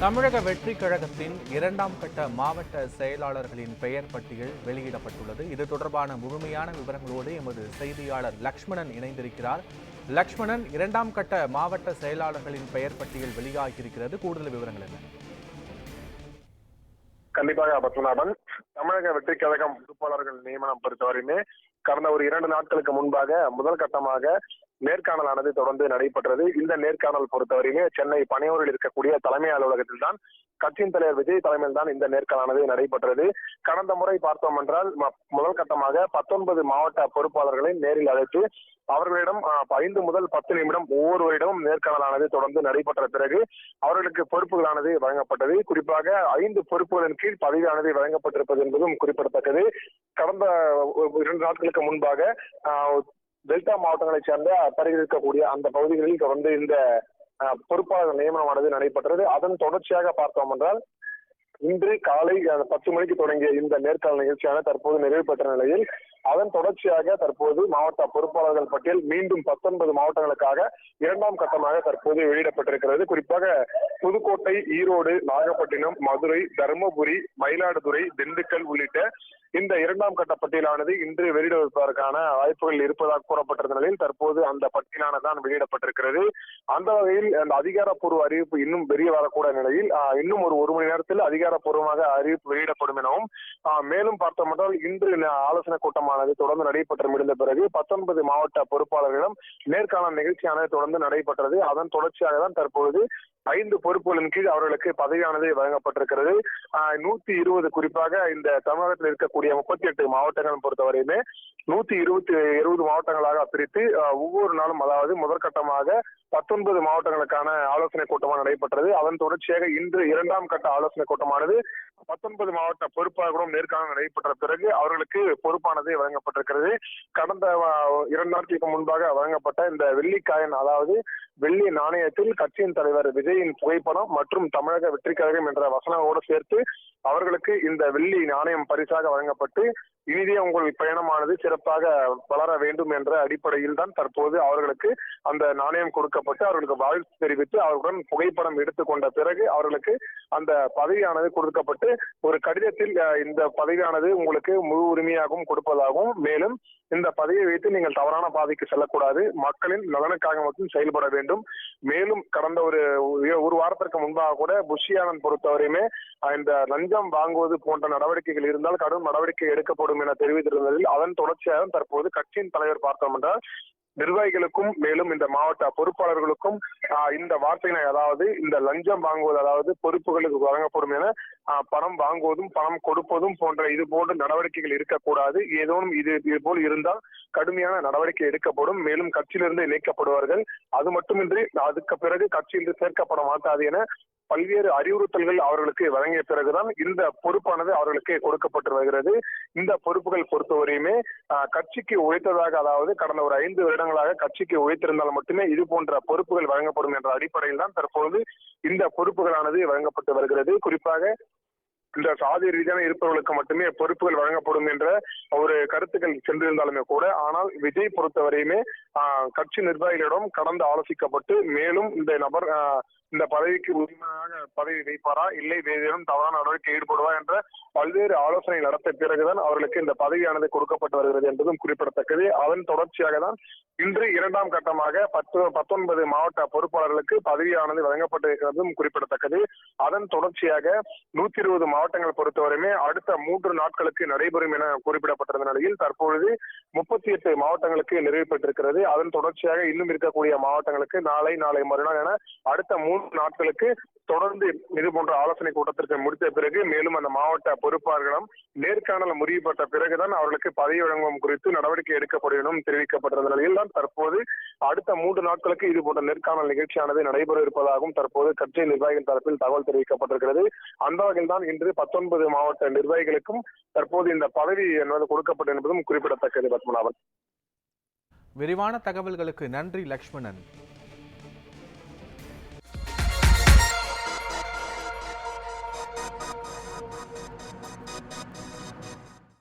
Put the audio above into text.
தமிழக வெற்றி கழகத்தின் இரண்டாம் கட்ட மாவட்ட செயலாளர்களின் பெயர் பட்டியல் வெளியிடப்பட்டுள்ளது. இது தொடர்பான முழுமையான விவரங்களோடு எமது செய்தியாளர் லக்ஷ்மணன் இணைந்திருக்கிறார். லக்ஷ்மணன் இரண்டாம் கட்ட மாவட்ட செயலாளர்களின் பெயர் பட்டியல் வெளியாகியிருக்கிறது. கூடுதல் விவரங்கள் என்ன? கண்டிப்பாக பத்மநாபன். தமிழக வெற்றி கழகம் பொறுப்பாளர்கள் நியமனம் பொறுத்தவரையுமே கடந்த ஒரு இரண்டு நாட்களுக்கு முன்பாக முதல் கட்டமாக நேர்காணலானது தொடர்ந்து நடைபெற்றது. இந்த நேர்காணல் பொறுத்தவரையிலே சென்னை பனையூரில் இருக்கக்கூடிய தலைமை அலுவலகத்தில் தான் கட்சியின் தலைவர் விஜய் தலைமையில் தான் இந்த நேர்காணலானது நடைபெற்றது. கடந்த முறை பார்த்தோம் என்றால் முதல் கட்டமாக பத்தொன்பது மாவட்ட பொறுப்பாளர்களை நேரில் அழைத்து அவர்களிடம் ஐந்து முதல் பத்து நிமிடம் ஒவ்வொருவரிடமும் நேர்காணலானது தொடர்ந்து நடைபெற்ற பிறகு அவர்களுக்கு பொறுப்புகளானது வழங்கப்பட்டது. குறிப்பாக ஐந்து பொறுப்புகளின் கீழ் பதவியானது வழங்கப்பட்டிருப்பது என்பதும் குறிப்பிடத்தக்கது. கடந்த இரண்டு நாட்களுக்கு முன்பாக ஆஹ், டெல்டா மாவட்டங்களைச் சேர்ந்த அருகில் இருக்கக்கூடிய அந்த பகுதிகளில் தொடர்ந்து இந்த ஆஹ், பொறுப்பாளர் நியமனமானது நடைபெற்றது. அதன் தொடர்ச்சியாக பார்த்தோம் என்றால் இன்று காலை பத்து மணிக்கு தொடங்கிய இந்த நேர்காணல் நிகழ்ச்சியான தற்போது நிறைவு பெற்ற நிலையில் அதன் தொடர்ச்சியாக தற்போது மாவட்ட பொறுப்பாளர்கள் பட்டியல் மீண்டும் பத்தொன்பது மாவட்டங்களுக்காக இரண்டாம் கட்டமாக தற்போது வெளியிடப்பட்டிருக்கிறது. குறிப்பாக புதுக்கோட்டை ஈரோடு நாகப்பட்டினம் மதுரை தருமபுரி மயிலாடுதுறை திண்டுக்கல் உள்ளிட்ட இந்த இரண்டாம் கட்ட பட்டியலானது இன்று வெளியிடுவதற்கான வாய்ப்புகள் இருப்பதாக கூறப்பட்டிருந்த நிலையில் தற்போது அந்த பட்டியலானது தான் வெளியிடப்பட்டிருக்கிறது. அந்த வகையில் அந்த அதிகாரப்பூர்வ அறிவிப்பு இன்னும் வெளியே வரக்கூட நிலையில் இன்னும் ஒரு ஒரு மணி நேரத்தில் அதிகாரப்பூர்வமாக அறிவிப்பு வெளியிடப்படும் எனவும் மேலும் பார்த்தோமென்றால் இன்று ஆலோசனை கூட்டமானது தொடர்ந்து நடைபெற்று முடிந்த பிறகு பத்தொன்பது மாவட்ட பொறுப்பாளர்களிடம் நேர்காணல் நிகழ்ச்சியானது தொடர்ந்து நடைபெற்றது. அதன் தொடர்ச்சியாக தான் தற்பொழுது ஐந்து பொறுப்புகளின் கீழ் அவர்களுக்கு பதவியானது வழங்கப்பட்டிருக்கிறது. நூத்தி இருபது குறிப்பாக இந்த தமிழகத்தில் இருக்கக்கூடிய முப்பத்தி எட்டு மாவட்டங்கள் பொறுத்தவரையிலே நூத்தி இருபத்தி இருபது மாவட்டங்களாக பிரித்து ஒவ்வொரு நாளும் அதாவது முதற்கட்டமாக பத்தொன்பது மாவட்டங்களுக்கான ஆலோசனை கூட்டமாக நடைபெற்றது. அதன் தொடர்ச்சியாக இன்று இரண்டாம் கட்ட ஆலோசனை கூட்டமானது பத்தொன்பது மாவட்ட பொறுப்பாளர்களும் நேர்காணல் நடைபெற்ற பிறகு அவர்களுக்கு பொறுப்பானது வழங்கப்பட்டிருக்கிறது. கடந்த இரண்டு நாட்களுக்கு முன்பாக வழங்கப்பட்ட இந்த வெள்ளிக்காயன் அதாவது வெள்ளி நாணயத்தில் கட்சியின் தலைவர் விஜயின் புகைப்படம் மற்றும் தமிழக வெற்றி கழகம் என்ற வசனங்களோடு சேர்த்து அவர்களுக்கு இந்த வெள்ளி நாணயம் பரிசாக வழங்கப்பட்டு இனிதே உங்கள் பயணமானது சிறப்பாக வளர வேண்டும் என்ற அடிப்படையில் தான் தற்போது அவர்களுக்கு அந்த நாணயம் கொடுக்கப்பட்டு அவர்களுக்கு வாழ்த்து தெரிவித்து அவர்களுடன் புகைப்படம் எடுத்துக்கொண்ட பிறகு அவர்களுக்கு அந்த பதவியானது கொடுக்கப்பட்டு ஒரு கடிதத்தில் அஹ், இந்த பதவியானது உங்களுக்கு முழு உரிமையாகவும் கொடுப்பதாகவும் மேலும் இந்த பதவியை வைத்து நீங்கள் தவறான பாதைக்கு செல்லக்கூடாது. மக்களின் நலனுக்காக மட்டும் செயல்பட வேண்டும். மேலும் கடந்த ஒரு ஒரு வாரத்திற்கு முன்பாக கூட புஷியானந்த் பொறுத்தவரையுமே இந்த லஞ்சம் வாங்குவது போன்ற நடவடிக்கைகள் இருந்தால் கடும் நடவடிக்கை எடுக்கப்படும் என தெரிவித்திருந்ததில் அதன் தொடர்ச்சியாக தற்போது கட்சியின் தலைவர் பார்த்தோம் என்றால் நிர்வாகிகளுக்கும் மேலும் இந்த மாவட்ட பொறுப்பாளர்களுக்கும் இந்த வார்த்தையினை அதாவது இந்த லஞ்சம் வாங்குவது அதாவது பொறுப்புகளுக்கு வழங்கப்படும் என பணம் வாங்குவதும் பணம் கொடுப்பதும் போன்ற இது போன்ற நடவடிக்கைகள் இருக்கக்கூடாது. ஏதோனும் இது இது போல் இருந்தால் கடுமையான நடவடிக்கை எடுக்கப்படும். மேலும் கட்சியிலிருந்து நீக்கப்படுவார்கள் அது மட்டுமின்றி அதுக்கு பிறகு கட்சியில் சேர்க்கப்பட மாட்டாது என பல்வேறு அறிவுறுத்தல்கள் அவர்களுக்கு வழங்கிய பிறகுதான் இந்த பொறுப்பானது அவர்களுக்கு கொடுக்கப்பட்டு வருகிறது. இந்த பொறுப்புகள் பொறுத்தவரையுமே ஆஹ், கட்சிக்கு உழைத்ததாக அதாவது கடந்த ஒரு ஐந்து வருடம் வருடங்களாக கட்சிக்கு உழைத்திருந்தால் மட்டுமே இது போன்ற பொறுப்புகள் வழங்கப்படும் என்ற அடிப்படையில் தான் தற்பொழுது இந்த பொறுப்புகளானது வழங்கப்பட்டு வருகிறது. குறிப்பாக இந்த சாதி ரீதியான இருப்பவர்களுக்கு மட்டுமே பொறுப்புகள் வழங்கப்படும் என்ற ஒரு கருத்துக்கள் சென்றிருந்தாலுமே கூட ஆனால் விஜய் பொறுத்தவரையுமே கட்சி நிர்வாகிகளிடம் கடந்து ஆலோசிக்கப்பட்டு மேலும் இந்த நபர் இந்த பதவிக்கு உரிமையாக பதவி வைப்பாரா இல்லை வேறு ஏதேனும் தவறான நடவடிக்கை ஈடுபடுவா என்ற பல்வேறு ஆலோசனை நடத்த பிறகுதான் அவர்களுக்கு இந்த பதவியானது கொடுக்கப்பட்டு வருகிறது என்பதும் குறிப்பிடத்தக்கது. அதன் தொடர்ச்சியாக தான் இன்று இரண்டாம் கட்டமாக பத்து பத்தொன்பது மாவட்ட பொறுப்பாளர்களுக்கு பதவியானது வழங்கப்பட்டிருக்கிறதும் குறிப்பிடத்தக்கது. அதன் தொடர்ச்சியாக நூத்தி இருபது மாவட்ட மாவட்டங்கள் பொறுத்தவரையுமே அடுத்த மூன்று நாட்களுக்கு நடைபெறும் என குறிப்பிடப்பட்டிருந்த நிலையில் தற்பொழுது முப்பத்தி எட்டு மாவட்டங்களுக்கு நிறைவு பெற்றிருக்கிறது. அதன் தொடர்ச்சியாக இன்னும் இருக்கக்கூடிய மாவட்டங்களுக்கு நாளை நாளை மறுநாள் என அடுத்த மூன்று நாட்களுக்கு தொடர்ந்து இது போன்ற ஆலோசனை கூட்டத்திற்கு முடித்த பிறகு மேலும் அந்த மாவட்ட பொறுப்பாளர்களிடம் நேர்காணல் முடிவுபட்ட பிறகுதான் அவர்களுக்கு பதவி வழங்கும் குறித்து நடவடிக்கை எடுக்கப்படும் எனவும் தெரிவிக்கப்பட்டிருந்த நிலையில் தான் தற்போது அடுத்த மூன்று நாட்களுக்கு இது போன்ற நேர்காணல் நிகழ்ச்சியானது நடைபெற இருப்பதாகவும் தற்போது கட்சி நிர்வாகிகள் தரப்பில் தகவல் தெரிவிக்கப்பட்டிருக்கிறது. அந்த வகையில் தான் இன்று பத்தொன்பது மாவட்ட நிர்வாகிகளுக்கும் தற்போது இந்த பதவி என்பது கொடுக்கப்படும் என்பதும் குறிப்பிடத்தக்கது பத்மநாபன். விரிவான தகவல்களுக்கு நன்றி லக்ஷ்மணன்.